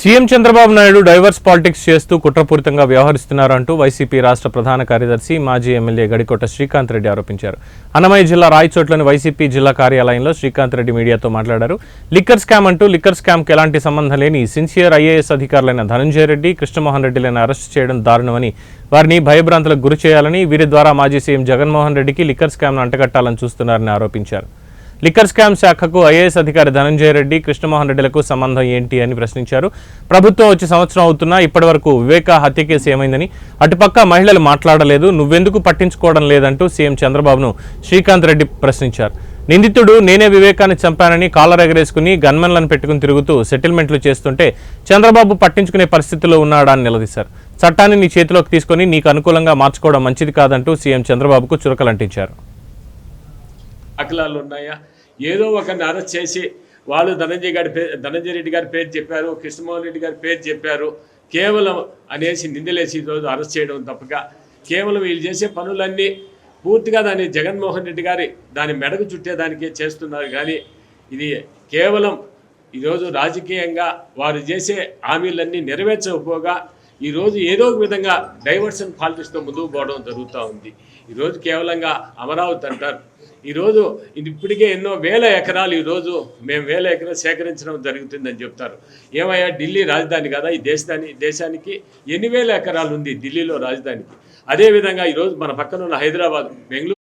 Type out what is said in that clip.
CM Chandrababu Naidu diversion politics చేస్తూ కుట్రపూరితంగా వ్యవహరిస్తున్నారంటూ YCP రాష్ట్ర ప్రధాన కార్యదర్శి మాజీ ఎమ్మెల్యే గడికోట శ్రీకాంత్ రెడ్డి ఆరోపించారు. అన్నమయ్య జిల్లా రాయచోట్లోని వైసీపీ జిల్లా కార్యాలయంలో శ్రీకాంత్ రెడ్డి మీడియాతో మాట్లాడారు. లిక్కర్ స్కామ్ అంటూ లిక్కర్ స్కామ్కి ఎలాంటి సంబంధం లేని సిన్సియర్ ఐఏఎస్ అధికారులైన ధనంజయ రెడ్డి కృష్ణమోహన్ రెడ్డిలను అరెస్ట్ చేయడం దారుణమని వారిని భయభ్రాంతులకు గురి చేయాలని వీరి ద్వారా మాజీ సీఎం జగన్మోహన్ రెడ్డికి లిక్కర్ స్కామ్ను అంటగట్టాలని చూస్తున్నారని ఆరోపించారు. లిక్కర్ స్కామ్ శాఖకు ఐఏఎస్ అధికారి ధనంజయ రెడ్డి కృష్ణమోహన్ రెడ్డిలకు సంబంధం ఏంటి అని ప్రశ్నించారు. ప్రభుత్వం వచ్చి సంవత్సరం అవుతున్నా ఇప్పటివరకు వివేక హత్య కేసు ఏమైందని అటుపక్క మహిళలు మాట్లాడలేదు నువ్వెందుకు పట్టించుకోవడం లేదంటూ సీఎం చంద్రబాబును శ్రీకాంత్ రెడ్డి ప్రశ్నించారు. నిందితుడు నేనే వివేకాన్ని చంపానని కాలర్ ఎగరేసుకుని గన్మెన్లను పెట్టుకుని తిరుగుతూ సెటిల్మెంట్లు చేస్తుంటే చంద్రబాబు పట్టించుకునే పరిస్థితిలో ఉన్నాడా అని నిలదీశారు. చట్టాన్ని నీ చేతిలోకి తీసుకొని నీకు అనుకూలంగా మార్చుకోవడం మంచిది కాదంటూ సీఎం చంద్రబాబుకు చురకలంటించారు. అఖిలాలు ఉన్నాయా ఏదో ఒకరిని అరెస్ట్ చేసి వాళ్ళు ధనంజయ్ గారి పేరు ధనంజయ రెడ్డి గారి పేరు చెప్పారు కృష్ణమోహన్ రెడ్డి గారి పేరు చెప్పారు. కేవలం అనేసి నిందలేసి ఈరోజు అరెస్ట్ చేయడం తప్పగా కేవలం వీళ్ళు చేసే పనులన్నీ పూర్తిగా దాన్ని జగన్మోహన్ రెడ్డి గారి దాని మెడకు చుట్టేదానికే చేస్తున్నారు. కానీ ఇది కేవలం ఈరోజు రాజకీయంగా వారు చేసే హామీలన్నీ నెరవేర్చకపోగా ఈరోజు ఏదో ఒక విధంగా డైవర్షన్ పాలిటిక్స్తో ముందుకు పోవడం జరుగుతూ ఉంది. ఈరోజు కేవలంగా అమరావతి అంటారు. ఈరోజు ఇది ఇప్పటికే ఎన్నో వేల ఎకరాలు ఈరోజు మేము వేల ఎకరాలు సేకరించడం జరుగుతుందని చెప్తారు. ఏమయ్యా ఢిల్లీ రాజధాని కదా ఈ దేశాన్ని దేశానికి ఎన్ని వేల ఎకరాలు ఉంది ఢిల్లీలో రాజధానికి? అదేవిధంగా ఈరోజు మన పక్కన ఉన్న హైదరాబాద్ బెంగళూరు